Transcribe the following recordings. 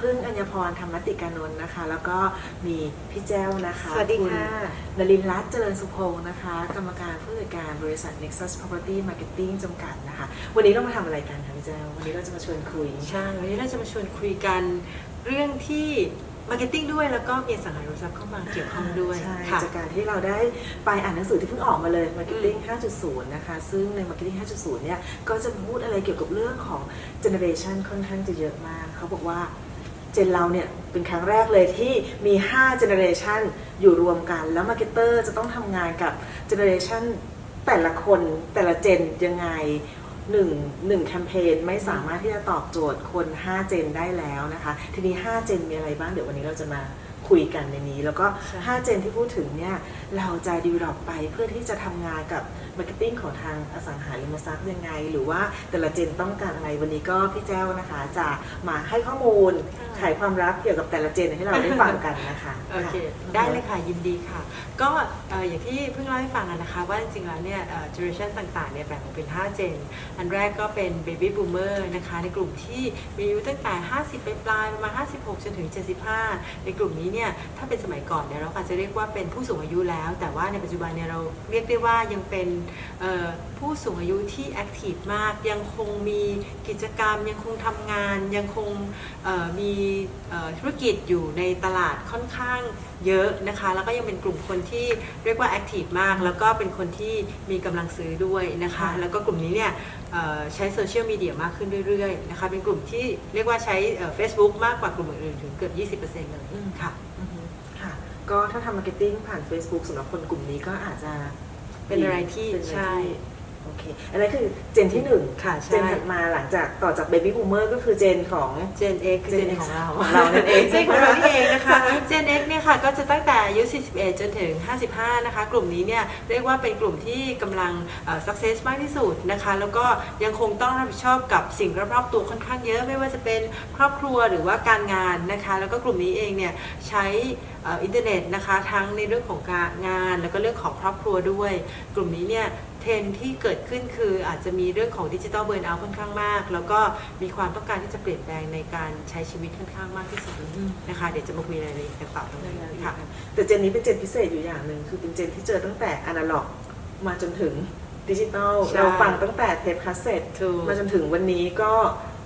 นะคะพึ่งอัญญพรธรรมติกานนท์นะคะ แล้วก็มีพี่แจ้วนะคะสวัสดีค่ะณนลินทร์รัตน์เจริญสุพงศ์นะคะ กรรมการผู้จัดการบริษัท Nexus Property Marketing จำกัดนะคะ วันนี้เรามาทำอะไรกันคะพี่แจ้ววันนี้เราจะมาชวนคุยใช่วันนี้เราจะมาชวนคุยกันเรื่องที่มาร์เก็ตติ้งด้วยแล้วก็มีอสังหาริมทรัพย์เข้ามาเกี่ยวข้องด้วยใช่ค่ะจากการที่เราได้ไปอ่านหนังสือที่เพิ่งออกมาเลย Marketing 5.0 นะคะ ซึ่งใน Marketing 5.0 เนี่ย ก็จะพูดอะไรเกี่ยวกับเรื่องของ Generation ค่อนข้างจะเยอะมาก เขาบอกว่า เจนเราเนี่ยเป็นครั้งแรกเลยที่มี 5 Generation อยู่รวมกัน แล้วมาร์เก็ตเตอร์จะต้องทำงานกับ Generation แต่ละคนแต่ละเจนยังไงหนึ่งหนึ่งแคมเปญไม่สามารถที่จะตอบโจทย์คน 5 เจนได้แล้วนะคะ ทีนี้ 5 เจนมีอะไรบ้าง เดี๋ยววันนี้เราจะมา คุยกันในนี้ แล้วก็ใช่5เจนที่พูดถึงเนี่ยเราจะดีว e ล o ไปเพื่อที่จะทำงานกับมาร์เก็ตติ้งของทางอสังหาริมทรัพย์ยังไง หรือว่าแต่ละเจนต้องการอะไรวันนี้ก็พี่แจ้วนะคะ จะมาให้ข้อมูลไขความลับเกี่ยวกับแต่ละเจนให้เราได้ฟังกันนะคะโอเคค่ะได้เลยค่ะ ยินดีค่ะ ก็เอ่ออย่างที่เพิ่งเล่าให้ฟังอะนะคะ ว่าจริงๆแล้วเนี่ยเจเนอเรชันต่างๆเนี่ยแบ่งออกเป็น 5 เจน อันแรกก็เป็น Baby Boomer นะคะ ในกลุ่มที่มีอายุตั้งแต่ 50 ไปปลายๆประมาณ 56 จนถึง 75 ในกลุ่มนี้เนี่ยถ้าเป็นสมัยก่อนเนี่ยเราอาจจะเรียกว่าเป็นผู้สูงอายุแล้ว แต่ว่าในปัจจุบันเนี่ยเราเรียกได้ว่ายังเป็นเอ่อผู้สูงอายุที่แอคทีฟมาก ยังคงมีกิจกรรม ยังคงทำงาน ยังคงเอ่อมีเอ่อธุรกิจอยู่ในตลาดค่อนข้างเยอะนะคะ แล้วก็ยังเป็นกลุ่มคนที่เรียกว่าแอคทีฟมาก แล้วก็เป็นคนที่มีกำลังซื้อด้วยนะคะค่ะแล้วก็กลุ่มนี้เนี่ยเอ่อใช้โซเชียลมีเดียมากขึ้นเรื่อยๆนะคะ เป็นกลุ่มที่เรียกว่าใช้เฟซบุ๊กมากกว่ากลุ่มอื่นๆถึงเกือบ 20%เลยอืมค่ะอือฮึค่ะ ก็ถ้าทำมาร์เก็ตติ้งผ่าน Facebook สำหรับคนกลุ่มนี้ก็อาจจะเป็นอะไรที่เป็นอะไรใช่ที่โอเค อันนั้นคือเจนที่หนึ่งค่ะเจนใช่ถัดมาหลังจากต่อจาก Baby Boomer ก็คือเจนของ เจน X คือเจนของเราของเรานั่นเองเจนของเรานี่เองนะคะ เจน X เนี่ยค่ะก็จะตั้งแต่อายุ 41 จนถึง 55 นะคะ กลุ่มนี้เนี่ยเรียกว่าเป็นกลุ่มที่กำลังเอ่อ success มากที่สุดนะคะ แล้วก็ยังคงต้องรับผิดชอบกับสิ่งรอบๆตัวค่อนข้างเยอะ ไม่ว่าจะเป็นครอบครัวหรือว่าการงานนะคะ แล้วก็กลุ่มนี้เองเนี่ยใช้เอ่ออินเทอร์เน็ตนะคะ ทั้งในเรื่องของการงาน แล้วก็เรื่องของครอบครัวด้วย กลุ่มนี้เนี่ย เทรนด์ที่เกิดขึ้นคืออาจจะมีเรื่องของดิจิ t a ลเบิร์นเอาค่อนข้างมาก แล้วก็มีความต้องการที่จะเปลี่ยนแปลงในการใช้ชีวิตค่อนข้างมากที่สุดนะคะ เดี๋ยวจะมาคุยรายละเอียดกันต่อตรงนี้ค่ะ แต่เจนนี้เป็นเจนพิเศษอยู่อย่างหนึ่งคือเป็นเจนที่เจอตั้งแต่อนาล็อกมาจนถึงดิจิตอลใช่เราฟังตั้งแต่เทปคาสเซ็ตถูกมาจนถึงวันนี้ก็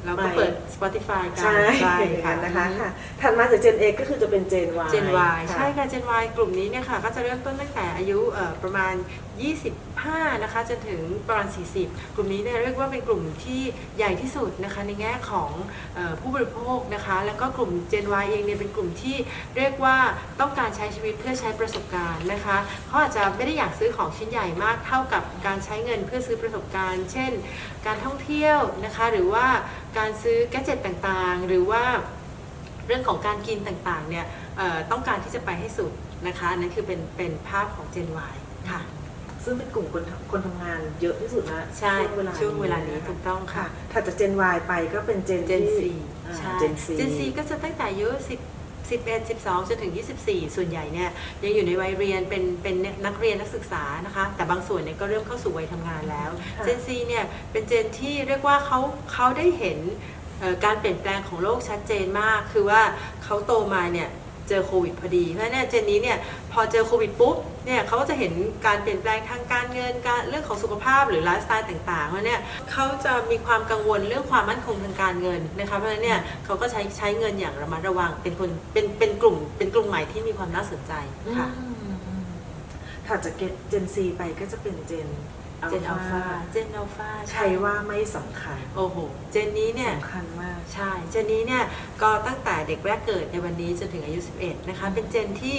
เราก็เปิด Spotify กันใช่ใช่ค่ะค่ะนะคะค่ะถัดมาจากเจน X ก็คือจะเป็นเจน Y เจน Y ค่ะใช่ค่ะเจน Y กลุ่มนี้เนี่ยค่ะก็จะเริ่มต้นตั้งแต่อายุเอ่อประมาณ 25 นะคะจนถึงประมาณ 40 กลุ่มนี้เนี่ยเรียกว่าเป็นกลุ่มที่ใหญ่ที่สุดนะคะในแง่ของเออผู้บริโภคนะคะ แล้วก็กลุ่ม Gen Y เองเนี่ยเป็นกลุ่มที่เรียกว่าต้องการใช้ชีวิตเพื่อใช้ประสบการณ์นะคะเขาอาจจะไม่ได้อยากซื้อของชิ้นใหญ่มากเท่ากับการใช้เงินเพื่อซื้อประสบการณ์ เช่น การท่องเที่ยวนะคะหรือว่าการซื้อแกดเจ็ตต่างๆ หรือว่าเรื่องของการกินต่างๆเนี่ยเอ่อต้องการที่จะไปให้สุดนะคะอันนั้นคือเป็นเป็นภาพของ Gen Y ค่ะ ซึ่งเป็นกลุ่มคนทำคนทำงานเยอะที่สุดนะใช่ช่วงเวลาช่วงเวลานี้ะคะถูกต้องค่ะถัดจากเจน Y ไปก็เป็นเจน Gen ที่ C อ่าใช่ Gen C Gen C ก็จะตั้งแต่อายุ10 11 12 จนถึง 24 ส่วนใหญ่เนี่ยยังอยู่ในวัยเรียนเป็นเป็นนักเรียนนักศึกษานะคะแต่บางส่วนเนี่ยก็เริ่มเข้าสู่วัยทำงานแล้วค่ะ Gen C เนี่ยเป็นเจนที่เรียกว่าเขาเขาได้เห็นเอ่อการเปลี่ยนแปลงของโลกชัดเจนมาก คือว่าเขาโตมาเนี่ย เจอโควิดพอดี เพราะฉะนั้นเนี่ยเจนนี้เนี่ยพอเจอโควิดปุ๊บเนี่ยเขาก็จะเห็นการเปลี่ยนแปลงทางการเงินการเรื่องของสุขภาพหรือไลฟ์สไตล์ต่างๆแล้วเนี่ยเขาจะมีความกังวลเรื่องความมั่นคงทางการเงินนะคะเพราะฉะนั้นเนี่ยเขาก็ใช้ใช้เงินอย่างระมัดระวังเป็นคนเป็นเป็นกลุ่ม เป็นกลุ่มใหม่ที่มีความน่าสนใจค่ะ ถัดจากเจน C ไปก็จะเป็นเจน เจนอัลฟาเจนอัลฟาใช่ว่าไม่สำคัญ โอ้โห เจนนี้เนี่ยสำคัญมาก ใช่ เจนนี้เนี่ยก็ตั้งแต่เด็กแรกเกิดในวันนี้จนถึงอายุ 11 นะคะ เป็นเจนที่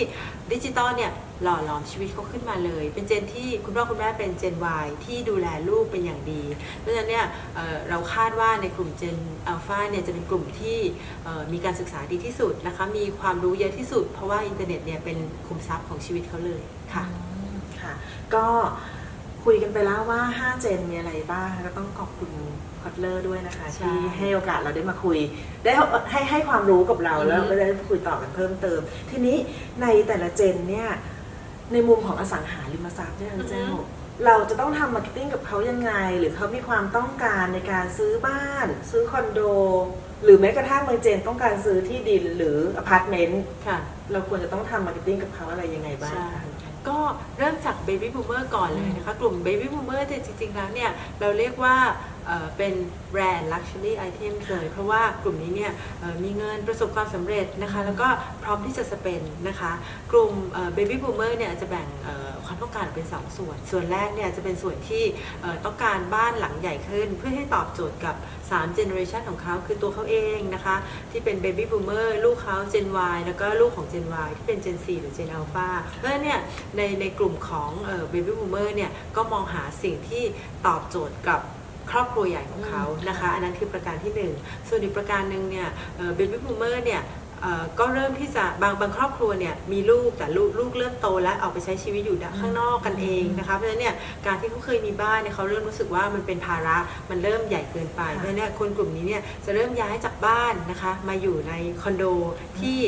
ดิจิตอลเนี่ยหล่อหลอมชีวิตเขาขึ้นมาเลย เป็นเจนที่คุณพ่อคุณแม่เป็นเจน Y ที่ดูแลลูกเป็นอย่างดี เพราะฉะนั้นเนี่ยเอ่อเราคาดว่าในกลุ่มเจนอัลฟาเนี่ยจะเป็นกลุ่มที่เอ่อมีการศึกษาดีที่สุดนะคะ มีความรู้เยอะที่สุด เพราะว่าอินเทอร์เน็ตเนี่ยเป็นคุมทรัพย์ของชีวิตเขาเลยค่ะอืมค่ะก็ คุยกันไปแล้วว่า 5 เจนมีอะไรบ้าง ก็ต้องขอบคุณพอตเลอร์ด้วยนะคะใช่ที่ให้โอกาสเราได้มาคุย ได้ให้ให้ความรู้กับเราอืมแล้วก็ได้คุยต่อกันเพิ่มเติม ทีนี้ในแต่ละเจนเนี่ยในมุมของอสังหาริมทรัพย์เนี่ยเจ้าเราจะต้องทำมาร์เก็ตติ้งกับเขายังไง หรือเขามีความต้องการในการซื้อบ้าน ซื้อคอนโด หรือแม้กระทั่งบางเจนต้องการซื้อที่ดินหรืออพาร์ตเมนต์ค่ะเราควรจะต้องทำมาร์เก็ตติ้งกับเขาอะไรยังไงบ้างใช่คะ ก็เริ่มจาก Baby Boomer ก่อนเลยนะคะ กลุ่ม Baby Boomer เนี่ยจริงๆแล้วเนี่ยเราเรียกว่า เอ่อเป็นแบรนด์ Luxury Item เลย เพราะว่ากลุ่มนี้เนี่ยเอ่อมีเงินประสบความสำเร็จนะคะ แล้วก็พร้อมที่จะสเปนนะคะ กลุ่มเอ่อ Baby Boomer เนี่ยจะแบ่งเอ่อความต้องการออกเป็น 2 ส่วน ส่วนแรกเนี่ยจะเป็นส่วนที่เอ่อต้องการบ้านหลังใหญ่ขึ้น เพื่อให้ตอบโจทย์กับ 3 generation ของเขาคือตัวเขาเองนะคะ ที่เป็น Baby Boomer ลูกเขา Gen Y แล้วก็ลูกของ Gen Y ที่เป็น Gen 4หรือ Gen Alpha เพราะฉะนั้นเนี่ยในในกลุ่มของเอ่อ Baby Boomer เนี่ยก็มองหาสิ่งที่ตอบโจทย์กับ ครอบครัวใหญ่ของเขานะคะ อันนั้นคือประการที่หนึ่งส่วนอีกประการหนึ่งเนี่ยเบบี้บูมเมอร์เนี่ย ก็เริ่มที่จะบางบางครอบครัวเนี่ยมีลูกแต่ลูกลูกเริ่มโตแล้วออกไปใช้ชีวิตอยู่ข้างนอกกันเองนะคะเพราะฉะนั้นเนี่ยการที่เขาเคยมีบ้านเนี่ยเขาเริ่มรู้สึกว่ามันเป็นภาระมันเริ่มใหญ่เกินไปเพราะฉะนั้นเนี่ยคนกลุ่มนี้เนี่ยจะเริ่มย้ายจากบ้านนะคะมาอยู่ในคอนโดที่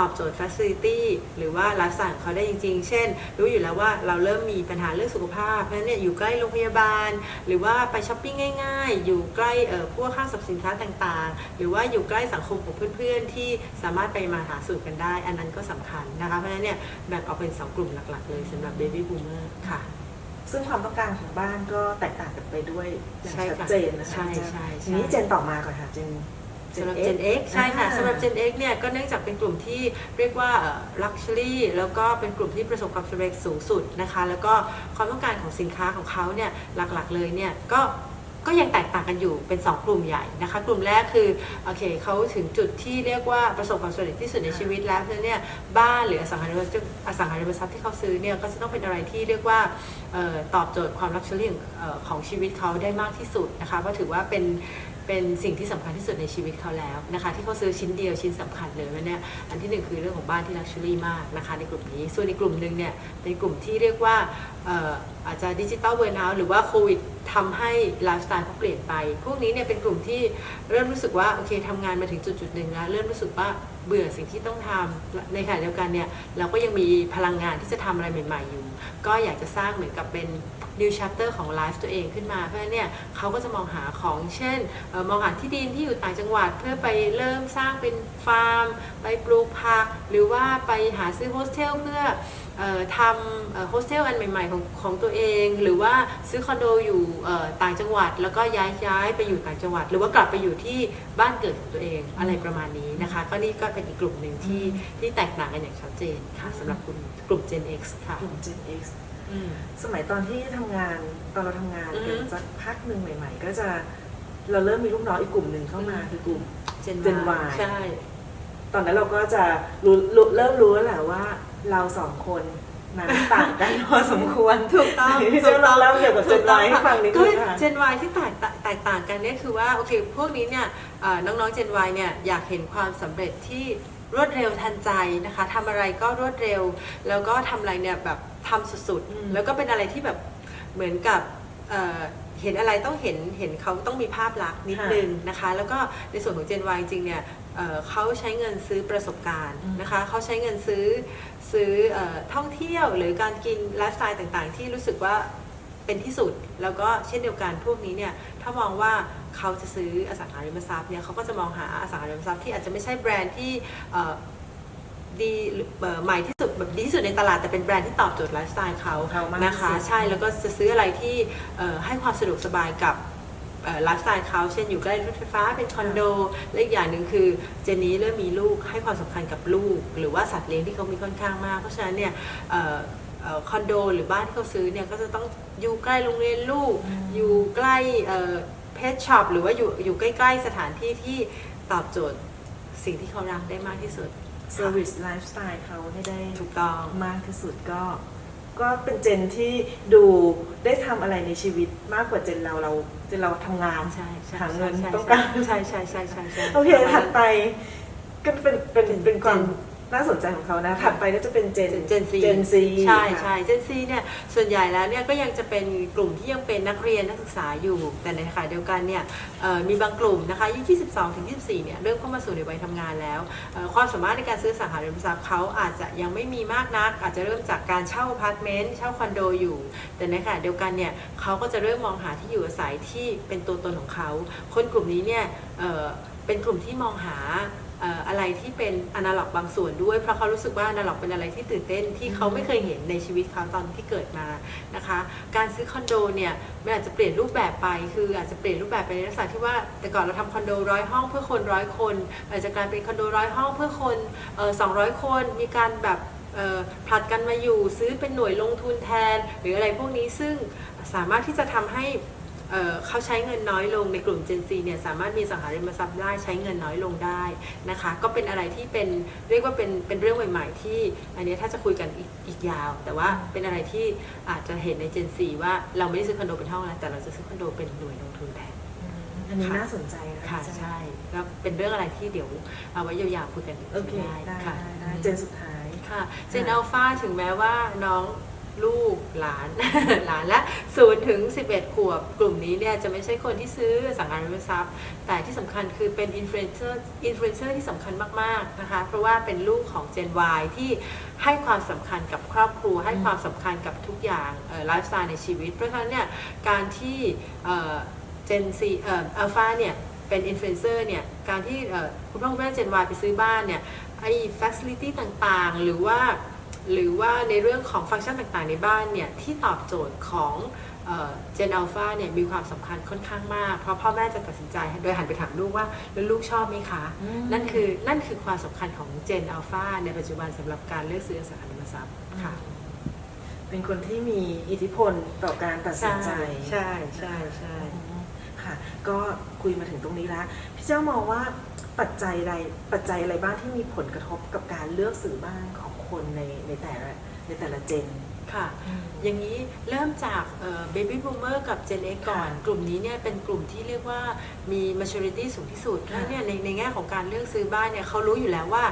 ตอบโจทย์ Facility หรือว่าไลฟ์สไตล์ของเขาได้จริง ๆ เช่น รู้อยู่แล้วว่าเราเริ่มมีปัญหาเรื่องสุขภาพเพราะฉะนั้นเนี่ยอยู่ใกล้โรงพยาบาล หรือว่าไปช้อปปิ้งง่าย ๆ อยู่ใกล้เอ่อพวกห้างสรรพสินค้าต่างๆ หรือว่าอยู่ใกล้สังคมของเพื่อนๆที่สามารถไปมาหาสู่กันได้ อันนั้นก็สำคัญนะคะ เพราะฉะนั้นเนี่ยแบ่งออกเป็น 2 กลุ่มหลักๆ เลยสำหรับ Baby Boomer ค่ะ ซึ่งความต้องการของบ้านก็แตกต่างกันไปด้วยอย่างใช่ชัดค่ะเจนนะคะใช่ใช่ใช่ทีนี้เจนต่อมาก่อนค่ะเจนสำหรับ Gen X ใช่ค่ะอ่าสำหรับ Gen X เนี่ยก็เนื่องจากเป็นกลุ่มที่เรียกว่าเอ่อ luxury แล้วก็เป็นกลุ่มที่ประสบความสำเร็จสูงสุดนะคะ แล้วก็ความต้องการของสินค้าของเขาเนี่ยหลักๆเลยเนี่ยก็ ก็ยังแตกต่างกันอยู่เป็น 2 กลุ่มใหญ่นะคะ กลุ่มแรกคือโอเคเขาถึงจุดที่เรียกว่าประสบความสำเร็จที่สุดในชีวิตแล้วเพราะฉะนั้นเนี่ยบ้านหรืออสังหาริมทรัพย์อสังหาริมทรัพย์ที่เขาซื้อเนี่ยก็จะต้องเป็นอะไรที่เรียกว่าออตอบโจทย์ความ luxury ของเอ่อของชีวิตเขาได้มากที่สุดนะคะเพราะถือว่าเป็น เป็นสิ่งที่สำคัญที่สุดในชีวิตเขาแล้วนะคะ ที่เขาซื้อชิ้นเดียวชิ้นสำคัญเลยเนี่ยอันที่หนึ่งคือเรื่องของบ้านที่ลักชัวรี่มากนะคะในกลุ่มนี้ ส่วนในกลุ่มหนึ่งเนี่ยเป็นกลุ่มที่เรียกว่าออาจจะดิจิตอลเวิร์นเอาหรือว่าโควิดทำให้ไลฟ์สไตล์เขาเปลี่ยนไป พวกนี้เนี่ยเป็นกลุ่มที่เริ่มรู้สึกว่าโอเคทำงานมาถึงจุดจุดหนึ่งแล้วเริ่มรู้สึกว่าเบื่อสิ่งที่ต้องทำในขณะเดียวกันเนี่ยเราก็ยังมีพลังงานที่จะทำอะไรใหม่ ๆอยู่ ก็อยากจะสร้างเหมือนกับเป็น new chapter ของไลฟ์ตัวเองขึ้นมา เพราะฉะนั้นเนี่ยเขาก็จะมองหาของเช่นมองหาที่ดินที่อยู่ต่างจังหวัด เพื่อไปเริ่มสร้างเป็นฟาร์ม ไปปลูกผัก หรือว่าไปหาซื้อโฮสเทลเพื่อทำโฮสเทลอันใหม่ ๆ ของของตัวเอง หรือว่าซื้อคอนโดอยู่ต่างจังหวัด แล้วก็ย้ายย้ายไปอยู่ต่างจังหวัด หรือว่ากลับไปอยู่ที่บ้านเกิดของตัวเองอะไรประมาณนี้นะคะ ก็นี่ก็เป็นอีกกลุ่มหนึ่งที่ที่แตกต่างกันอย่างชัดเจนค่ะสำหรับกลุ่มกลุ่ม Gen X ค่ะกลุ่ม Gen X สมัยตอนที่ทำงานตอนเราทำงานอือฮึกันสักพักหนึ่งใหม่ ๆ ก็จะเราเริ่มมีลูกน้องอีกกลุ่มหนึ่งเข้ามาอืมคือกลุ่ม Gen Gen Y Y ใช่ ตอนนั้นเราก็จะรู้รู้เริ่มรู้แล้วแหละว่าเราสองคนนั้นต่างกันพอสมควรถูกต้องที่จะเราเล่าเกี่ยวกับ Gen Y ให้ฟังนิดก็นึงค่ะ Gen Y ที่แตกต่างแตกต่างกันเนี่ยคือว่าโอเคพวกนี้เนี่ยเอ่อน้องๆ Gen Y เนี่ยอยากเห็นความสำเร็จที่รวดเร็วทันใจนะคะทำอะไรก็รวดเร็ว แล้วก็ทำอะไรเนี่ยแบบทำสุดอืม ๆ แล้วก็เป็นอะไรที่แบบเหมือนกับเอ่อเห็นอะไรต้องเห็นเห็นเขาต้องมีภาพลักษณ์นิดนึงนะคะ แล้วก็ในส่วนของ Gen Y จริงๆเนี่ยเอ่อเขาใช้เงินซื้อประสบการณ์นะคะเขาใช้เงินซื้อซื้อเอ่อท่องเที่ยวหรือการกินไลฟ์สไตล์ต่างๆ ที่รู้สึกว่า เป็นที่สุด แล้วก็เช่นเดียวกันพวกนี้เนี่ยถ้ามองว่าเขาจะซื้ออสังหาริมทรัพย์เนี่ยเขาก็จะมองหาอสังหาริมทรัพย์ที่อาจจะไม่ใช่แบรนด์ที่เอ่อดีหรือเอ่อใหม่ที่สุดแบบดีที่สุดในตลาดแต่เป็นแบรนด์ที่ตอบโจทย์ไลฟ์สไตล์เขาเขามากนะคะที่สุดใช่แล้วก็จะซื้ออะไรที่เอ่อให้ความสะดวกสบายกับเอ่อไลฟ์สไตล์เขาเช่นอยู่ใกล้รถไฟฟ้าเป็นคอนโด และอีกอย่างหนึ่งคือเจนนี้เริ่มมีลูกให้ความสำคัญกับลูก หรือว่าสัตว์เลี้ยงที่เขามีค่อนข้างมาก เพราะฉะนั้นเนี่ยเอ่อเอ่อ คอนโดหรือบ้านที่เขาซื้อเนี่ยก็จะต้องอยู่ใกล้โรงเรียนลูกอืมอยู่ใกล้เพชช็อปหรือว่าอยู่อยู่ใกล้ ๆ สถานที่ที่ตอบโจทย์สิ่งที่เขารักได้มากที่สุดเซอร์วิสไลฟ์สไตล์เขาให้ได้ถูกต้องมากที่สุดก็ก็เป็นเจนที่ดูได้ทำอะไรในชีวิตมากกว่าเจนเราเราเจนเราทำงานใช่ใช่หาเงินใช่ต้องการใช่ใช่ใช่ใช่ใช่โอเคถัดไปก็เป็นเป็นเป็นความ Gen ต น่าสนใจของเขานะถัดไปก็จะเป็นเจนเจนซีเจนซีใช่ใช่เจนซีเนี่ยส่วนใหญ่แล้วเนี่ยก็ยังจะเป็นกลุ่มที่ยังเป็นนักเรียนนักศึกษาอยู่ แต่ในขณะเดียวกันเนี่ยเอ่อมีบางกลุ่มนะคะอายุ22ถึง24เนี่ยเริ่มเข้ามาสู่ในวัยทำงานแล้วเอ่อความสามารถในการซื้ออสังหาริมทรัพย์เขาอาจจะยังไม่มีมากนัก อาจจะเริ่มจากการเช่าอพาร์ตเมนต์เช่าคอนโดอยู่ แต่ในขณะเดียวกันเนี่ยเขาก็จะเริ่มมองหาที่อยู่อาศัยที่เป็นตัวตนของเขา คนกลุ่มนี้เนี่ยเอ่อเป็นกลุ่มที่มองหาเอะไรที่เป็นอนาล็อกบางส่วนด้วย เพราะเขารู้สึกว่าอนาล็อกเป็นอะไรที่ตื่นเต้นที่เขาไม่เคยเห็นในชีวิตเขาตอนที่เกิดมานะคะ การซื้อคอนโดเนี่ยมันอาจจะเปลี่ยนรูปแบบไป คืออาจจะเปลี่ยนรูปแบบไปในลักษณะที่ว่าแต่ก่อนเราทำคอนโดร้อยห้องเพื่อคนร้อยคนอาจจะกลายเป็นคอนโดร้อยห้องเพื่อคนสองร้อยคนมีการแบบผลัดกันมาอยู่ซื้อเป็นหน่วยลงทุนแทน หรืออะไรพวกนี้ซึ่งสามารถที่จะทำให้ เอ่อเขาใช้เงินน้อยลงในกลุ่ม Gen Z เนี่ยสามารถมีสังหาริมทรัพย์ได้ใช้เงินน้อยลงได้นะคะ ก็เป็นอะไรที่เป็นเรียกว่าเป็นเป็นเรื่องใหม่ๆ ที่อันนี้ถ้าจะคุยกันอีกอีกยาว แต่ว่าเป็นอะไรที่อาจจะเห็นใน Gen Z ว่าเราไม่ได้ซื้อคอนโดเป็นห้องแล้วแต่เราจะซื้อคอนโดเป็นหน่วยลงทุนแทนอันนี้ค่ะน่าสนใจนะค่ะอาจารย์ใช่ก็เป็นเรื่องอะไรที่เดี๋ยวเอาไว้ยาวๆคุยกันอีกโอเคทีได้ค่ะได้ได้เจนสุดท้ายค่ะเจนอัลฟาถึงแม้ว่าน้อง ลูกหลาน หลานและศูนย์ถึง 11 ขวบ กลุ่มนี้เนี่ยจะไม่ใช่คนที่ซื้อสังหาริมทรัพย์ แต่ที่สำคัญคือเป็นอินฟลูเอนเซอร์อินฟลูเอนเซอร์ที่สำคัญมากๆนะคะ เพราะว่าเป็นลูกของ Gen Y ที่ให้ความสำคัญกับครอบครัว ให้ความสำคัญกับทุกอย่างไลฟ์สไตล์ในชีวิต เพราะฉะนั้นเนี่ยการที่เจนซีเอ่ออัลฟาเนี่ยเป็นอินฟลูเอนเซอร์เนี่ยการที่คุณพ่อคุณแม่เจนวายไปซื้อบ้านเนี่ยไอ้ฟัซิลิตี้ต่างๆ หรือว่า หรือว่าในเรื่องของฟังก์ชันต่างๆในบ้านเนี่ยที่ตอบโจทย์ของเจนอัลฟาเนี่ยมีความสำคัญค่อนข้างมาก เพราะพ่อแม่จะตัดสินใจโดยหันไปถามลูกว่าแล้วลูกชอบไหมคะอืมนั่นคือนั่นคือความสำคัญของเจนอัลฟาในปัจจุบันสำหรับการเลือกซื้ออสังหาริมทรัพย์ค่ะ เป็นคนที่มีอิทธิพลต่อการตัดสินใจ ใช่ใช่ใช่อืมค่ะ ก็คุยมาถึงตรงนี้แล้วพี่เจ้ามองว่า ปัจจัยใดปัจจัยอะไรบ้างที่มีผลกระทบกับการเลือกสื่อบ้านของคนในในแต่ละในแต่ละเจน ค่ะ อย่างนี้เริ่มจากเบบี้บูมเมอร์กับ Gen X ก่อนค่ะกลุ่มนี้เนี่ยเป็นกลุ่มที่เรียกว่ามี maturity สูงที่สุดค่ะแล้วเนี่ยในในแง่ของการเลือกซื้อบ้านเนี่ยเขารู้อยู่แล้วว่า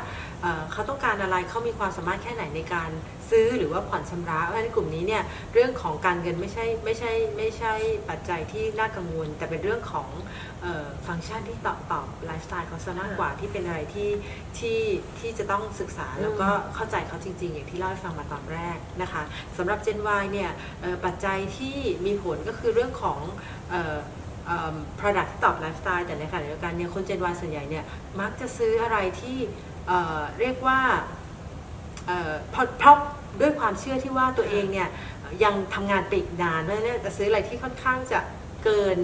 เอ่อเขาต้องการอะไรเขามีความสามารถแค่ไหนในการซื้อหรือว่าผ่อนชำระเพราะฉะนั้นกลุ่มนี้เนี่ยเรื่องของการเงินไม่ใช่ไม่ใช่ไม่ใช่ปัจจัยที่น่ากังวล แต่เป็นเรื่องของเอ่อฟังก์ชันที่ตอบตอบไลฟ์สไตล์เขาซะมากกว่าที่เป็นอะไรที่ที่ที่จะต้องศึกษาแล้วก็เข้าใจเขาจริง ๆ อย่างที่เล่าให้ฟังมาตอนแรกนะคะสำหรับ Gen Y เนี่ยปัจจัยที่มีผลก็คือเรื่องของออเอ่อ product ที่ตอบไลฟ์สไตล์แต่ในขณะเดียวกันเนี่ยคน Gen Y ส่วนใหญ่เนี่ยมักจะซื้ออะไรที่เเรียกว่าเพราะเพราะด้วยความเชื่อที่ว่าตัวเองเนี่ยยังทำงานไปอีกนานเพราะฉะนั้นเนยจะซื้ออะไรที่ค่อนข้างจะเกิน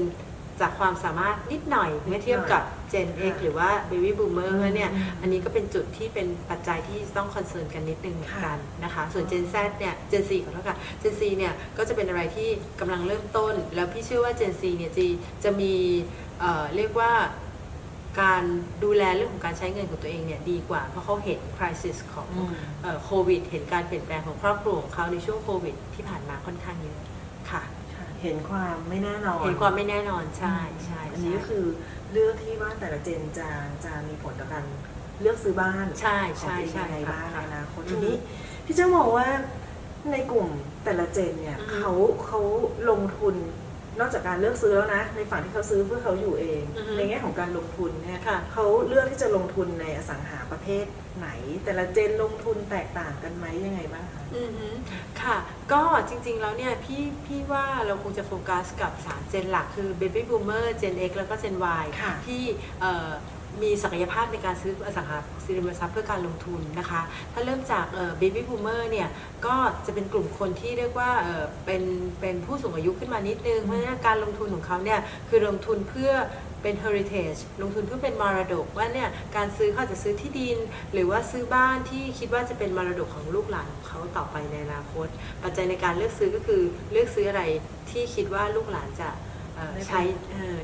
จากความสามารถนิดหน่อยเมื่อเทียบกับ Gen X หรือว่า Baby Boomer เพราะฉะนั้นเนี่ยอันนี้ก็เป็นจุดที่เป็นปัจจัยที่ต้องคอนเซิร์นกันนิดนึงเหมือนกันนะคะ ส่วน Gen Z เนี่ย Gen Z ขอโทษค่ะ Gen Z เนี่ยก็จะเป็นอะไรที่กำลังเริ่มต้น แล้วพี่เชื่อว่า Gen Z เนี่ยจะจะมีเอ่อเรียกว่าการดูแลเรื่องของการใช้เงินของตัวเองเนี่ยดีกว่า เพราะเขาเห็น crisis ของอืมเอ่อโควิด เห็นการเปลี่ยนแปลงของครอบครัวของเขาในช่วงโควิดที่ผ่านมาค่อนข้างเยอะค่ะค่ะ เห็นความไม่แน่นอนเห็นความไม่แน่นอนใช่ใช่อันนี้ก็ใช่คือเลือกที่ว่าแต่ละเจนจะจะมีผลต่อการเลือกซื้อบ้านใช่ของใช่ตัวเองใช่ยังไงค่ะบ้างในค่ะอนาคตอืมทีนี้พี่เจ้ามองว่าในกลุ่มแต่ละเจนเนี่ยอืมเขาเขาลงทุน นอกจากการเลือกซื้อแล้วนะ ในฝั่งที่เขาซื้อเพื่อเขาอยู่เอง อือฮึในแง่ของการลงทุนเนี่ยค่ะ เขาเลือกที่จะลงทุนในอสังหาประเภทไหน แต่ละเจนลงทุนแตกต่างกันไหมยังไงบ้างคะ อือฮึค่ะ ก็จริงๆ แล้วเนี่ยพี่พี่ว่าเราคงจะโฟกัสกับ 3 เจนหลักคือ Baby Boomer Gen X แล้วก็ Gen Y ค่ะที่เอ่อ มีศักยภาพในการซื้ออสังหาริมทรัพย์เพื่อการลงทุนนะคะ ถ้าเริ่มจากเอ่อ Baby Boomer เนี่ยก็จะเป็นกลุ่มคนที่เรียกว่าเป็นเป็นผู้สูงอายุขึ้นมานิดนึง เพราะฉะนั้นการลงทุนของเขาเนี่ยคือลงทุนเพื่อเป็น heritage ลงทุนเพื่อเป็นมรดกว่าเนี่ยการซื้อเขาจะซื้อที่ดิน หรือว่าซื้อบ้านที่คิดว่าจะเป็นมรดกของลูกหลานของเขาต่อไปในอนาคต ปัจจัยในการเลือกซื้อก็คือเลือกซื้ออะไรที่คิดว่าลูกหลานจะใช้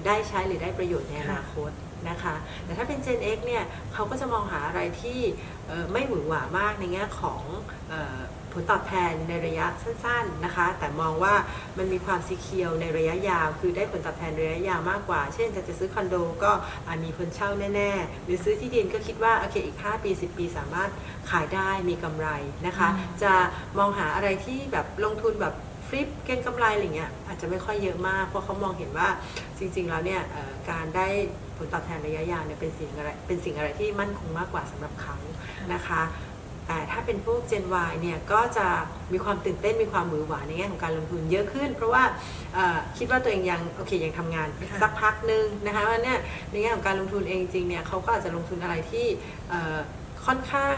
ได้ใช้หรือได้ประโยชน์ในอนาคต นะคะ แต่ถ้าเป็น Gen X เนี่ยเขาก็จะมองหาอะไรที่เอ่อไม่หวือหวามากในแง่ของเอ่อผลตอบแทนในระยะสั้นๆนะคะ แต่มองว่ามันมีความซีเคียวในระยะยาว คือได้ผลตอบแทนระยะยาวมากกว่า เช่นจะจะซื้อคอนโดก็อะมีคนเช่าแน่ๆ หรือซื้อที่ดินก็คิดว่าโอเคอีก 5 ปี 10 ปีสามารถขายได้มีกำไรนะคะอืมจะมองหาอะไรที่แบบลงทุนแบบฟลิปเก็งกำไรอะไรเงี้ยอาจจะไม่ค่อยเยอะมาก เพราะเขามองเห็นว่าจริงๆแล้วเนี่ยเอ่อการได้ ผลตอบแทนระยะยาวเนี่ยเป็นสิ่งอะไรเป็นสิ่งอะไรที่มั่นคงมากกว่าสำหรับเขานะคะแต่ถ้าเป็นพวก Gen Y เนี่ยก็จะมีความตื่นเต้นมีความหวือหวาในแง่ของการลงทุนเยอะขึ้น เพราะว่าเอ่อคิดว่าตัวเองยังโอเคยังทำงานค่ะสักพักหนึ่งนะคะว่าเนี่ยในแง่ของการลงทุนเองจริงๆเนี่ยเขาก็อาจจะลงทุนอะไรที่เอ่อค่อนข้าง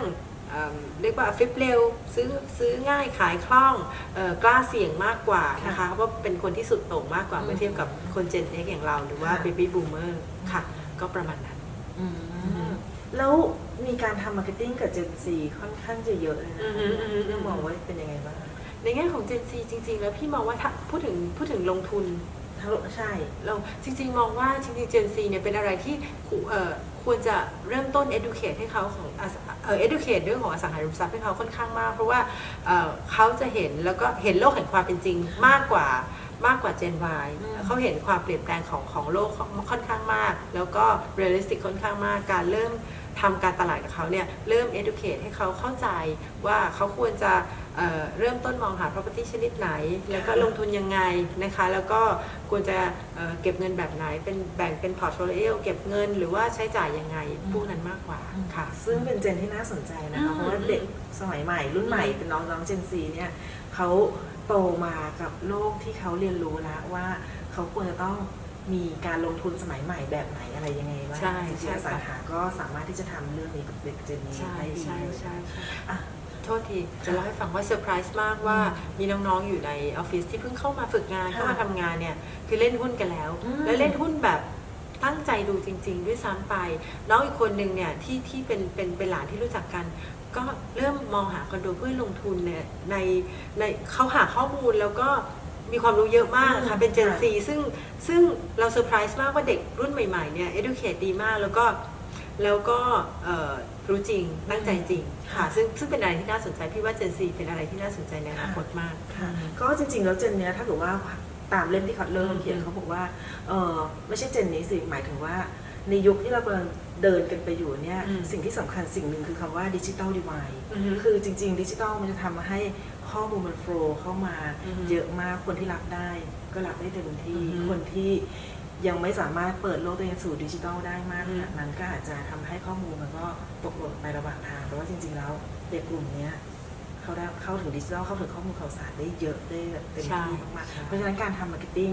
เอิ่มเรียกว่าฟลิปเร็วซื้อซื้อง่ายขายคล่องเออกล้าเสี่ยงมากกว่านะคะเพราะว่าเป็นคนที่สุดโต่งมากกว่าเมื่อเทียบกับคน Gen X อย่างเราหรือว่า Baby Boomer ค่ะ ก็ประมาณนั้นอืมแล้วมีการทำมาร์เก็ตติ้งกับ Gen Z ค่อนข้างจะเยอะเลยนะอือฮึอือฮึเรื่องมองว่าเป็นยังไงบ้างในแง่ของ Gen Z จริง ๆ แล้วพี่มองว่าถ้าพูดถึงพูดถึงลงทุนทั้งใช่เราจริง ๆ มองว่าจริงๆ Gen Z เนี่ยเป็นอะไรที่คุเอ่อควรจะเริ่มต้น educate ให้เขาของอส เอ่อ educate เรื่องของอสังหาริมทรัพย์ให้เขาค่อนข้างมาก เพราะว่าเอ่อเขาจะเห็นแล้วก็เห็นโลกแห่งความเป็นจริงมากกว่ามากกว่า Gen Y อืมเขาเห็นความเปลี่ยนแปลงของของโลกของค่อนข้างมาก แล้วก็ realistic ค่อนข้างมากการเริ่ม ทำการตลาดกับเขาเนี่ยเริ่ม educate ให้เขาเข้าใจว่าเขาควรจะเอ่อเริ่มต้นมองหา property ชนิดไหน แล้วก็ลงทุนยังไงนะคะ แล้วก็ควรจะเอ่อเก็บเงินแบบไหน เป็นแบ่งเป็น portfolio เก็บเงินหรือว่าใช้จ่ายยังไงพวกนั้นมากกว่าค่ะ ซึ่งเป็นเจนที่น่าสนใจนะอืคะมเพราะว่าเด็กสมัยใหม่ รุ่นใหม่เป็นน้องน้องเจนซีเนี่ยเขาโตมากับโลกที่เขาเรียนรู้แล้วว่าเขาควรจะต้อง มีการลงทุนสมัยใหม่แบบไหนอะไรยังไงบ้างใช่จริงๆใช่อสังหาก็สามารถที่จะทำเรื่องนี้กับเด็กเจนนี้ใช่ได้ดีใช่เลยใช่ใช่อะ โทษทีจะเล่าให้ฟังว่าเซอร์ไพรส์มากว่ามีน้องๆอยู่ในออฟฟิศที่เพิ่งเข้ามาฝึกงานค่ะเข้ามาทำงานเนี่ยคือเล่นหุ้นกันแล้ว อืม แล้วเล่นหุ้นแบบตั้งใจดูจริง ๆ ด้วยซ้ำไปน้องอีกคนหนึ่งเนี่ยที่ที่เป็นเป็นเป็นหลานที่รู้จักกัน ก็เริ่มมองหาคอนโดเพื่อลงทุนเนี่ยในในเขาหาข้อมูลแล้วก็ มีความรู้เยอะมากค่ะ เป็น Gen Z ซึ่งซึ่งเราเซอร์ไพรส์มากว่าเด็กรุ่นใหม่ๆเนี่ย educate ดีมากแล้วก็แล้วก็เอ่อรู้จริงตั้งใจจริงค่ะ ซึ่งซึ่งเป็นอะไรที่น่าสนใจ พี่ว่า Gen Z เป็นอะไรที่น่าสนใจในอนาคตมากค่ะ ก็จริง ๆ แล้วเจนเนี้ยถ้าเกิดว่าตามเล่มที่เขาเริ่มอืมเขียนเขาบอกว่าเออไม่ใช่เจนนี้สิหมายถึงว่าในยุคที่เรากำลังเดินกันไปอยู่เนี่ยอืมสิ่งที่สำคัญสิ่งหนึ่งคือคำว่าดิจิ t a ลดีวายอือฮึคือจริง ๆ ดิจิ t a ลมันจะทำให้ ข้อมูลมันโฟล์เข้ามาอือฮึเยอะมากคนที่รับได้ ก็รับได้เต็มที่ อือฮึคนที่ยังไม่สามารถเปิดโลกตัวเองสู่ดิจิทัลได้มากอืขมนาดนั้นก็อาจจะทำให้ข้อมูลมันก็ตกหล่นไประหว่างทางแต่ว่าจริง ๆ แล้วเด็กกลุ่มเนี้ยเขาได้เข้าถึงดิจิทัลเข้าถึงข้อมูลข่าวสารได้เยอะได้แบบเต็มใช่ที่มากใช่ๆเพราะฉะนั้นการทำมาร์เก็ตติ้ง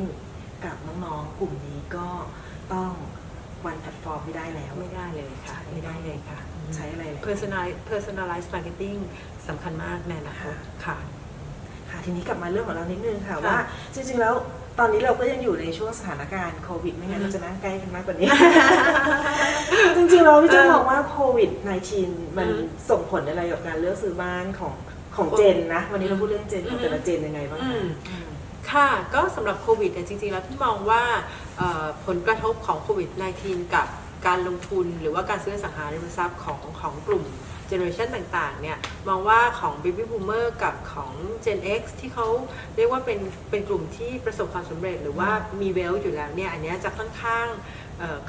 กับน้องๆ กลุ่มนี้ก็ต้องวันแพลตฟอร์มไม่ได้แล้ว ไม่ได้เลยค่ะ ไม่ได้เลยค่ะ ใช้อะไรเลย personalize personalized marketing สำคัญมากในอนาคตค่ะ ค่ะทีนี้กลับมาเรื่องของเรานิดนึงค่ะค่ะว่า จริงๆแล้วตอนนี้เราก็ยังอยู่ในช่วงสถานการณ์โควิด ไม่งั้นอืมเราจะนั่งใกล้กันมากกว่านี้ จริงๆเราพี่เจะมองว่าโควิด -19 มันอืมส่งผลอะไรกับการเลือกซื้อบ้านของของเจนนะ วันนี้เราพูดเรื่องเจนของแต่ละเจนยังไงบ้างอืคะมค่ะ ก็สำหรับโควิดเนี่ยจริงๆ แล้วพี่มองว่าเอ่อผลกระทบของโควิด -19 กับ การลงทุนหรือว่าการซื้อสังหาริมทรัพย์ของของกลุ่มเจเนอเรชันต่างๆเนี่ยมองว่าของ Baby Boomer กับของ Gen X ที่เขาเรียกว่าเป็นเป็นกลุ่มที่ประสบความสำเร็จ หรือว่ามีเวลอยู่แล้วเนี่ยอันนี้จะค่อนข้าง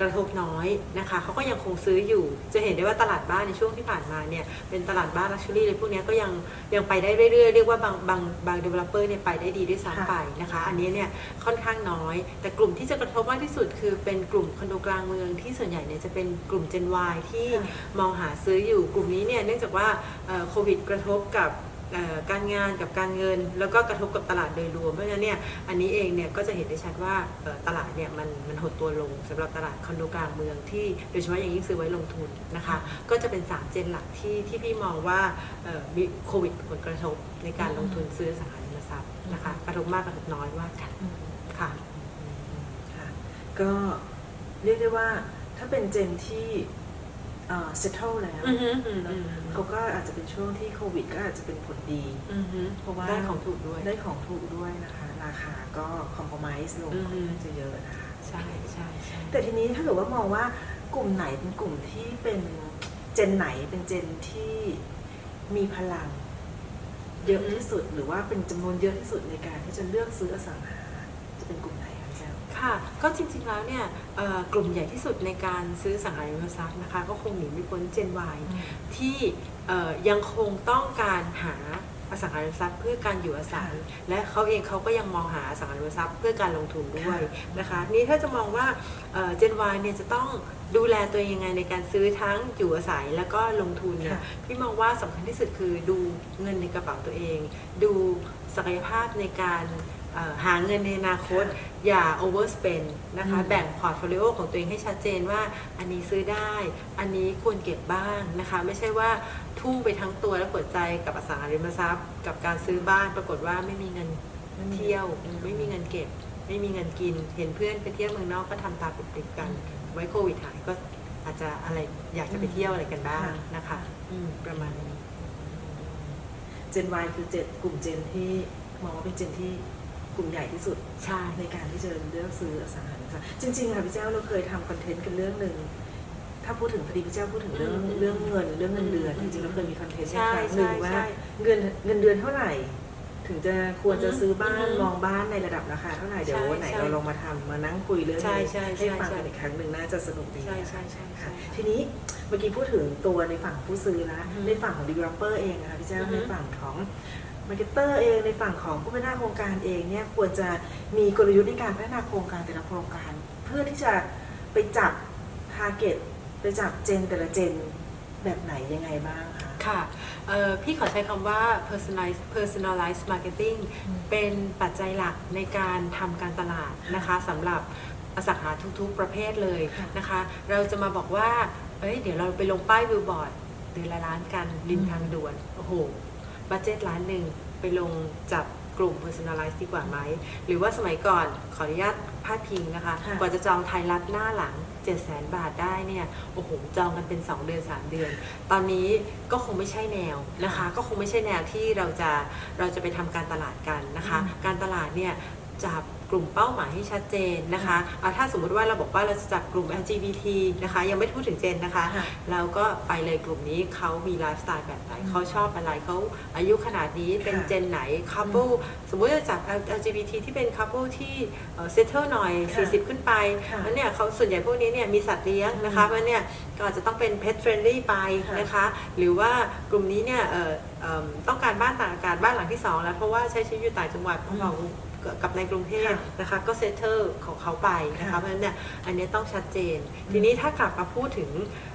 กระทบน้อยนะคะเขาก็ยังคงซื้ออยู่ จะเห็นได้ว่าตลาดบ้านในช่วงที่ผ่านมาเนี่ยเป็นตลาดบ้านลักชัวรี่เลยพวกเนี้ยก็ยังยังไปได้เรื่อยๆ เรียกว่าบางบางบาง developer เนี่ยไปได้ดีด้วยซ้ำไปนะคะ อันนี้เนี่ยค่อนข้างน้อย แต่กลุ่มที่จะกระทบมากที่สุดคือเป็นกลุ่มคอนโดกลางเมืองที่ส่วนใหญ่เนี่ยจะเป็นกลุ่ม Gen Y ที่ค่ะมองหาซื้ออยู่กลุ่มนี้เนี่ยเนื่องจากว่าเอ่อโควิดกระทบกับเอ่อ การงานกับการเงิน แล้วก็กระทบกับตลาดโดยรวม เพราะฉะนั้นเนี่ยอันนี้เองเนี่ยก็จะเห็นได้ชัดว่าตลาดเนี่ยมันมันหดตัวลงสำหรับตลาดคอนโดกลางเมืองที่โดยเฉพาะอย่างยิ่งซื้อไว้ลงทุนนะคะก็จะเป็น3เจนหลักที่ที่พี่มองว่ามีโควิดผลกระทบในการลงทุนซื้อสังหาริมทรัพย์นะคะกระทบมากกระทบน้อยว่ากันค่ะก็เรียกได้ว่าถ้าเป็นเจนที่ เอ่อ settle แล้วอือฮึอืมเนอะอืมเขาก็อาจจะเป็นช่วงที่โควิด ก็อาจจะเป็นผลดี อือฮึเพราะว่าได้ของถูกด้วย ได้ของถูกด้วยนะคะ ราคาก็คอม p r o m i s e ลงอือฮึ จะเยอะนะคะ ใช่ใช่ใช่ แต่ทีนี้ถ้าเกิดว่ามองว่ากลุ่มไหนเป็นกลุ่มที่เป็นเจนไหนเป็นเจนที่มีพลัง เยอะที่สุดหรือว่าเป็นจำนวนเยอะที่สุดในการที่จะเลือกซื้ออสังหาจะเป็นกลุ่มไหนคะพี่แจ้ว ค่ะ ก็จริงๆแล้วเนี่ยเอ่อกลุ่มใหญ่ที่สุดในการซื้อสังหาริมทรัพย์นะคะ ก็คงหนีไม่พ้น Gen Y ที่เอ่อยังคงต้องการหาอสังหาริมทรัพย์เพื่อการอยู่อาศัย และเขาเองเขาก็ยังมองหาอสังหาริมทรัพย์เพื่อการลงทุนด้วยนะคะนี่ถ้าจะมองว่าเจน Y เนี่ยจะต้องดูแลตัวเองยังไงในการซื้อทั้งอยู่อาศัยแล้วก็ลงทุนเนี่ยค่ะพี่มองว่าสำคัญที่สุดคือดูเงินในกระเป๋าตัวเอง ดูศักยภาพในการเอ่อ หาเงินในอนาคต อย่า overspend นะคะอืมแบ่งพอร์ตโฟลิโอของตัวเองให้ชัดเจนว่า อันนี้ซื้อได้ อันนี้ควรเก็บบ้างนะคะ ไม่ใช่ว่าทุ่มไปทั้งตัวแล้วเปิดใจกับอสังหาริมทรัพย์ กับการซื้อบ้านปรากฏว่าไม่มีเงินเที่ยว ไม่มีเงินเก็บ ไม่มีเงินกิน เห็นเพื่อนไปเที่ยวเมืองนอกก็ทำตามติดๆกัน ไว้โควิดหายก็อาจจะอะไรอยากจะไปเที่ยวอะไรกันบ้างนะคะอืมประมาณนี้เจน Y คือเจนกลุ่มเจนที่มองว่าเป็นเจนที่ กลุ่มใหญ่ที่สุดใช่ในการที่จะเลือกซื้ออสังหาริมทรัพย์จริงๆค่ะพี่เจ้าเราเคยทำคอนเทนต์กันเรื่องหนึ่งถ้าพูดถึงพอดีพี่เจ้าพูดถึงเรื่องอืมเรื่องเงินเรื่องเงินเดือนอืจมริงๆเราเคยมีคอนเทนต์ใช่ครั้งหนึ่งใช่ว่าใช่เงินเงินเดือนเท่าไหร่ ถึงจะควรจะซื้อบ้านอืมมองบ้านในระดับราคาเท่าไหร่เดี๋ยวใช่วันไหนใช่เราลองมาทำมานั่งคุยเรื่องใช่นี้ใช่ใช่ให้ฟังใช่กันอีกครั้งหนึ่งน่าจะสนุกดีใช่ใช่ใช่ใช่ค่ะค่ะทีนี้เมื่อกี้พูดถึงตัวในฝั่งผู้ซื้อแล้วอือฮึในฝั่งของ developer เองนะคะพี่เจ้าอือฮึในฝั่งของ มาร์เก็ตเตอร์เองในฝั่งของผู้พัฒนาโครงการเองเนี่ยควรจะมีกลยุทธ์ในการพัฒนาโครงการแต่ละโครงการ เพื่อที่จะไปจับทาร์เก็ตไปจับเจนแต่ละเจนแบบไหนยังไงบ้างคะค่ะเอ่อพี่ขอใช้คำว่า personalize personalized marketing อืมเป็นปัจจัยหลักในการทำการตลาดนะคะสำหรับอสังหาทุกๆประเภทเลยค่ะนะคะ เราจะมาบอกว่าเอ้ยเดี๋ยวเราไปลงป้ายวิวบอร์ดเดือนละล้านกันริมอืมทางด่วน โอ้โห บัตเจ็ตล้านหนึ่งไปลงจับกลุ่ม personalize ดีกว่าไหม หรือว่าสมัยก่อนขออนุญาตพาดพิงนะคะค่ะกว่าจะจองไทยรัฐหน้าหลัง7 0 0 0 0 0 บาทได้เนี่ย โอ้โห จองกันเป็น 2 เดือน 3 เดือน ตอนนี้ก็คงไม่ใช่แนวนะคะ ก็คงไม่ใช่แนวที่เราจะเราจะไปทำการตลาดกันนะคะอืมการตลาดเนี่ยจับก ลุ่มเป้าหมายให้ชัดเจนนะคะอะถ้าสมมุติว่าเราบอกว่าเราจะจับกลุ่ม LGBT นะคะ ยังไม่พูดถึงเจนนะคะค่ะเราก็ไปเลยกลุ่มนี้เขามีไลฟ์สไตล์แบบไหนอืมเขาชอบอะไรเขาอายุขนาดนี้เป็นค่ะเจนไหน couple สมมุติจะจับ LGBT ที่เป็น couple ที่เอ่อ settle หน่อยค่ะ40 ขึ้นไปค่ะแล้วเนี่ยเขาส่วนใหญ่พวกนี้เนี่ยมีสัตว์เลี้ยงนะคะอืมเพราะเนี่ยก็อาจจะต้องเป็น pet friendly ไปค่ะนะคะ หรือว่ากลุ่มนี้เนี่ยเอ่อเอิ่มต้องการบ้านต่างอากาศบ้านหลังที่ 2 แล้วเพราะว่าใช้ชีวิตอยู่ต่างจังหวัดเพราะเรา กับในกรุงเทพค่ะนะคะก็เซตเตอร์ของเขาไปนะคะค่ะเพราะฉะนั้นเนี่ยอันเนี้ยต้องชัดเจน ทีนี้ถ้ากลับมาพูดถึง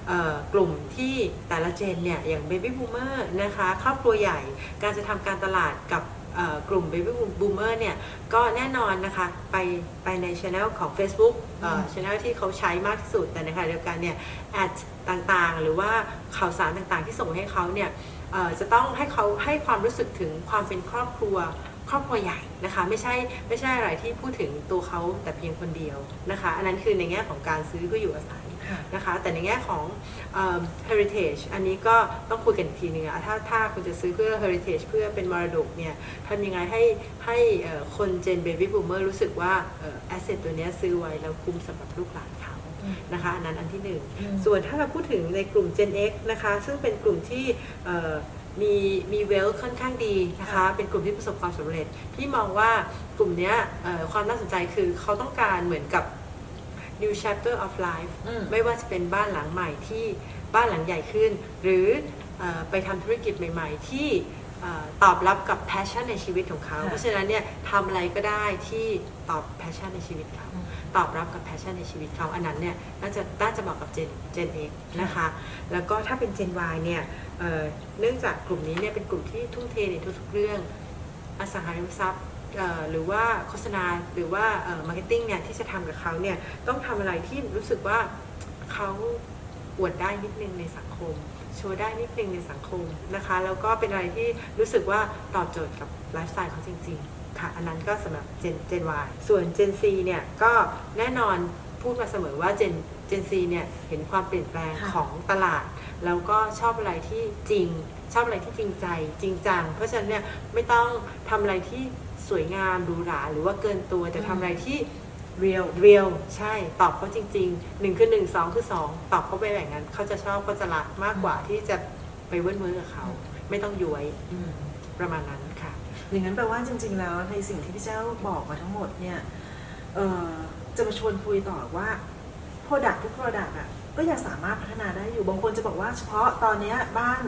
เอ่อกลุ่มที่แต่ละเจนเนี่ยอย่าง Baby Boomer นะคะครอบครัวใหญ่การจะทำการตลาดกับเอ่อกลุ่ม Baby Boomer เนี่ยก็แน่นอนนะคะไปไปในช anel ของ Facebook เอ่ออืม channel ที่เขาใช้มากที่สุดแต่ในขณะเดียวกันเนี่ยแอดต่างๆ หรือว่าข่าวสารต่างๆที่ส่งให้เขาเนี่ยเอ่อจะต้องให้เขาให้ความรู้สึกถึงความเป็นครอบครัว ครอบครัวใหญ่นะคะไม่ใช่ไม่ใช่อะไรที่พูดถึงตัวเขาแต่เพียงคนเดียวนะคะอันนั้นคือในแง่ของการซื้อเพื่ออยู่อาศัยค่ะนะคะแต่ในแง่ของเอิ่ม heritage อันนี้ก็ต้องคุยกันอีกทีนึงอะถ้าถ้าคุณจะซื้อเพื่อ heritage เพื่อเป็นมรดกเนี่ยทำยังไงให้ให้เอ่อคน Gen Baby Boomer รู้สึกว่าเอ่อ asset ตัวเนี้ยซื้อไว้แล้วคุ้มสำหรับลูกหลานเขาอืมนะคะอันนั้นอันที่หนึ่งอืมส่วนถ้าเราพูดถึงในกลุ่ม Gen X นะคะซึ่งเป็นกลุ่มที่เอ่อ มีมีเวลค่อนข้างดีนะคะค่ะเป็นกลุ่มที่ประสบความสำเร็จ พี่มองว่ากลุ่มเนี้ยเอ่อความน่าสนใจคือเขาต้องการเหมือนกับ new chapter of life อืมไม่ว่าจะเป็นบ้านหลังใหม่ที่บ้านหลังใหญ่ขึ้น หรือเออไปทำธุรกิจใหม่ ๆ ที่เอ่อตอบรับกับ passion ในชีวิตของเขาค่ะเพราะฉะนั้นเนี่ยทำอะไรก็ได้ที่ตอบ passion ในชีวิตเขาอืม ตอบรับกับ passion ในชีวิตเขาอันนั้นเนี่ยน่าจะน่าจะเหมาะกับ Gen Gen X นะคะแล้วก็ถ้าเป็น Gen Y เนี่ยเอ่อเนื่องจากกลุ่มนี้เนี่ยเป็นกลุ่มที่ทุ่มเทในทุกๆเรื่องอสังหาริมทรัพย์เอ่อหรือว่าโฆษณาหรือว่ามาร์เก็ตติ้งเนี่ยที่จะทำกับเขาเนี่ยต้องทำอะไรที่รู้สึกว่าเขาอวดได้นิดนึงในสังคม โชว์ได้นิดนึงในสังคมนะคะ แล้วก็เป็นอะไรที่รู้สึกว่าตอบโจทย์กับไลฟ์สไตล์เขาจริง ๆ ค่ะอันนั้นก็สำหรับ Gen Gen Y ส่วน Gen C เนี่ยก็แน่นอนพูดมาเสมอว่า Gen Gen C เนี่ยเห็นความเปลี่ยนแปลงค่ะ ของตลาด แล้วก็ชอบอะไรที่จริง ชอบอะไรที่จริงใจจริงจัง เพราะฉะนั้นเนี่ยไม่ต้องทำอะไรที่สวยงามหรูหราหรือว่าเกินตัวแต่ทำอะไรที่ real เรียลใช่ตอบเขาจริงๆหนึ่งคือหนึ่งสองคือสองตอบเขาไปแบบนั้นเขาจะชอบเขาจะรักมากกว่าที่จะไปเวิ้นเว้อกับเขา ไม่ต้องย้วยอืมประมาณนั้นค่ะ อย่างนั้นแปลว่าจริง ๆ แล้วในสิ่งที่พี่เจ้าบอกมาทั้งหมดเนี่ยเอ่อจะมาชวนคุยต่อว่า Product ทุก Product อะก็ยังสามารถพัฒนาได้อยู่ บางคนจะบอกว่าเฉพาะตอนเนี้ยบ้าน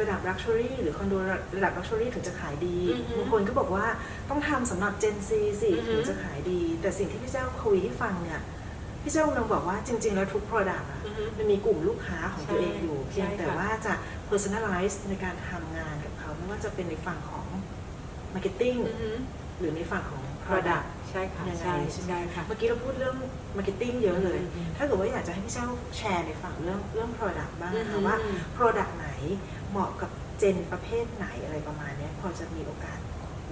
ระดับ Luxury หรือคอนโดระดับ Luxury ถึงจะขายดีอือฮึบางคนก็บอกว่าต้องทำสำหรับ Gen Z สิอือฮึถึงจะขายดี แต่สิ่งที่พี่เจ้าคุยให้ฟังเนี่ยพี่เจ้ากำลังบอกว่าจริง ๆ แล้วทุก Product อะอือฮึมันมีกลุ่มลูกค้าของตัวเองอยู่ใช่เพียงแต่ใช่ค่ะว่าจะ personalize ในการทำงานกับเขาไม่ว่าจะเป็นในฝั่งของ marketing อือฮึ หรือในฝั่งของ product ใช่ค่ะยังไงใช่ใช่ไหม ใช่ค่ะ เมื่อกี้เราพูดเรื่อง marketing เยอะเลยอืมอืมถ้าเกิดว่าอยากจะให้พี่เจ้าแชร์ในฝั่งเรื่องเรื่อง product บ้างนะอืคะม ว่า product ไหนเหมาะกับเจนประเภทไหนอะไรประมาณเนี้ยพอจะมีโอกาส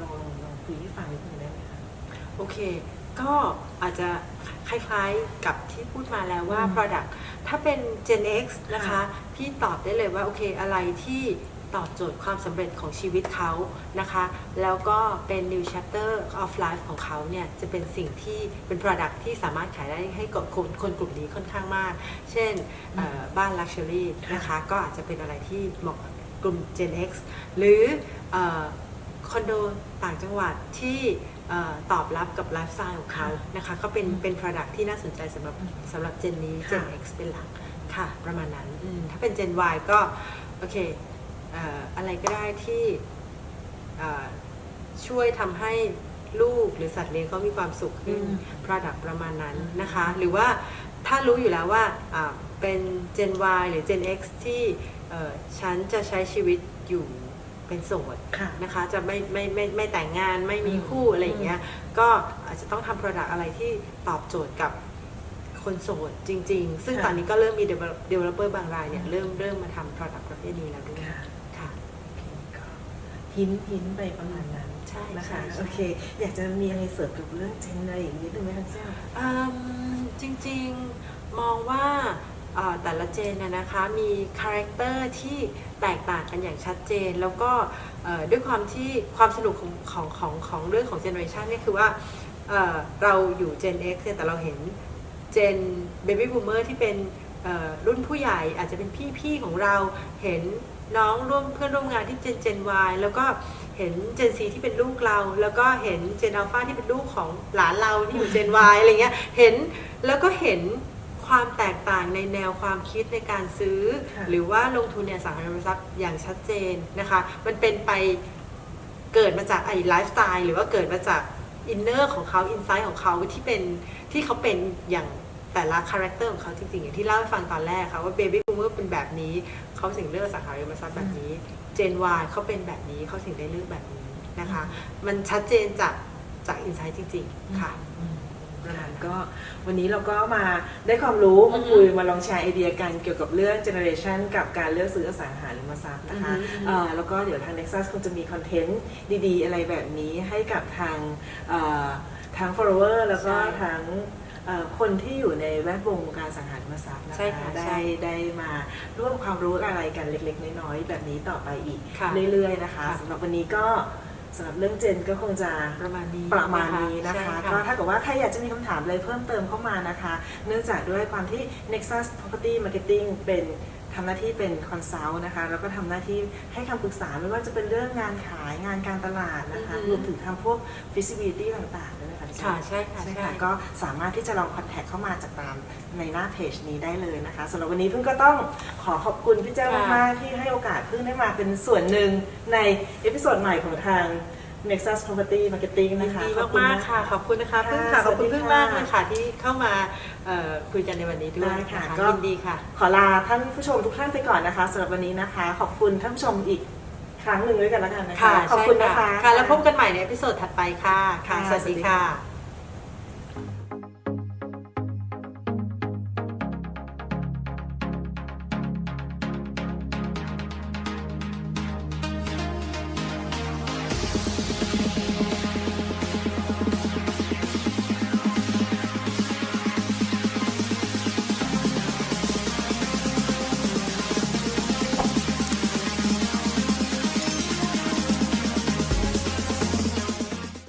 ลองลองลองคุยให้ฟังนิดนึงได้ไหมคะ โอเค ก็อาจจะคล้ายๆกับที่พูดมาแล้วว่า อืม product ถ้าเป็น Gen X นะคะ ค่ะพี่ตอบได้เลยว่า โอเค อะไรที่ ตอบโจทย์ความสำเร็จของชีวิตเขานะคะ แล้วก็เป็น new chapter of life ของเขาเนี่ย จะเป็นสิ่งที่เป็น product ที่สามารถขายได้ให้กับคนคนกลุ่มนี้ค่อนข้างมาก เช่นบ้าน luxury นะคะ ก็อาจจะเป็นอะไรที่เหมาะกับกลุ่ม Gen X หรืออคอนโดต่างจังหวัดที่ตอบรับกับไลฟ์สไตล์ของเขานะคะ ก็เป็นเป็น Product ที่น่าสนใจสำหรับสำหรับเจนนี้ Gen X เป็นหลักค่ะ ประมาณนั้น ถ้าเป็น Gen Y ก็ โอเค อ่ออะไรก็ได้ที่เอ่อช่วยทำให้ลูกหรือสัตว์เลี้ยงเขามีความสุขขึ้นอืม Product ประมาณนั้นอืมนะคะ หรือว่าถ้ารู้อยู่แล้วว่าอ่าเป็น Gen Y หรือ Gen X ที่เอ่อฉันจะใช้ชีวิตอยู่เป็นโสดค่ะนะคะ จะไม่ไม่ไม่ไม่แต่งงานไม่มีอืมคู่อะไรอย่างเงี้ยก็อาจจะต้องทำ Product อะไรที่ตอบโจทย์กับคนโสดจริง ๆ ซึ่งค่ะตอนนี้ก็เริ่มมี develop- developer บางรายเนี่ยอืมเริ่มเริ่มมาทำ Product ประเภทนี้แล้วด้วยค่ะค่ะก็ หินหินไปประมาณนั้นใช่นะคะใช่ใช่โอเค อยากจะมีอะไรเสริมกับเรื่องเจนอะไรอย่างนี้นิดนึงไหมคะพี่เจ้า อืมจริงๆมองว่าเอ่อแต่ละเจนนะนะคะมีคาแรคเตอร์ที่แตกต่างกันอย่างชัดเจน แล้วก็เอ่อด้วยความที่ความสนุกของของของของเรื่องของเจเนอเรชันเนี่ยคือว่าเอ่อเราอยู่ Gen X เนี่ยแต่เราเห็น Gen Baby Boomer ที่เป็นเอ่อรุ่นผู้ใหญ่อาจจะเป็นพี่ๆของเราเห็น น้องร่วมเพื่อนร่วมงานที่ Gen Gen Y แล้วก็เห็น Gen C ที่เป็นลูกเรา แล้วก็เห็น Gen Alpha ที่เป็นลูกของหลานเราที่อยู่ Gen Y อะไรเงี้ยเห็นแล้วก็เห็นความแตกต่างในแนวความคิดในการซื้อค่ะหรือว่าลงทุนในอสังหาริมทรัพย์อย่างชัดเจนนะคะ มันเป็นไปเกิดมาจากไอ้ไลฟ์สไตล์หรือว่าเกิดมาจากอินเนอร์ของเขาอินไซต์ของเขาที่เป็นที่เขาเป็นอย่างแต่ละคาแรคเตอร์ของเขาจริงๆ อย่างที่เล่าให้ฟังตอนแรกค่ะว่าเบบี้บูมเมอร์เป็นแบบนี้ เขาถึงเลือกอสังหาริมทรัพย์แบบนี้ เจน Y เขาเป็นแบบนี้เขาถึงได้เลือกแบบนี้นะคะ มันชัดเจนจากจากอินไซต์จริงๆค่ะอืมประมาณก็วันนี้เราก็มาได้ความรู้อืมาอฮึคุยมาลองแชร์ไอเดียกันเกี่ยวกับเรื่องเจเนอเรชันกับการเลือกซื้ออสังหาริมทรัพย์นะคะอือฮึเอ่อแล้วก็เดี๋ยวทาง Nexus คงจะมีคอนเทนต์ดีๆ อะไรแบบนี้ให้กับทางเอ่อทาง follower แล้วก็ใช่ทั้งเอ่อ คนที่อยู่ในแวดวงการสังหาริมทรัพย์นะใช่คะค่ะได้ใช่ได้มาร่วมความรู้อะไรกันเล็ก ๆ น้อยๆแบบนี้ต่อไปอีกค่ะเรื่อยๆนะคะค่ะสำหรับวันนี้ก็สำหรับเรื่องเจนก็คงจะประมาณนี้ประมาณนี้นะใช่คะ ก็ถ้าเกิดว่าใครอยากจะมีคำถามอะไรเพิ่มเติมเข้ามานะคะ เนื่องจากด้วยความที่ Nexus Property Marketing เป็นทำหน้าที่เป็นคอนซัลท์นะคะแล้วก็ทำหน้าที่ให้คำปรึกษาไม่ว่าจะเป็นเรื่องงานขายงานการตลาดนะคะอือฮึรวมถึงทำพวก visibility ต่างๆด้วยนะ คะพี่ค่ะจ๊ะใช่ค่ะใช่ใช่ค่ะ ก็สามารถที่จะลองคอนแทคเข้ามาจากตามในหน้าเพจนี้ได้เลยนะคะสำหรับวันนี้เพิ่งก็ต้องขอขอบคุณพี่เจ้าค่ะ มากๆที่ให้โอกาสเพิ่งได้มาเป็นส่วนหนึ่งในเอพิโซดใหม่ของทาง Nexus Property Marketing ยินนะคะดีขอบคุณมากนะๆค่ะ ขอบคุณนะคะค่ะพึ่งค่ะ ขอบคุณสวัสดีพึ่งค่ะมากเลยค่ะที่เข้ามาเอ่อคุยกันในวันนี้ด้วยได้ค่ะนก็ ยินดีค่ะ ขอลาท่านผู้ชมทุกท่านไปก่อนนะคะสำหรับวันนี้นะคะ ขอบคุณท่านผู้ชมอีกค รั้งหนึ่งด้วยกันแล้วกันนะคะค่ะขอบคุณใช่นะคะ ค่ะแล้วพบกันใหม่ในเอพิโซดถัดไปค่ะ ค่ะค่ะสวัสสวัสดีดีค่ะค่ะ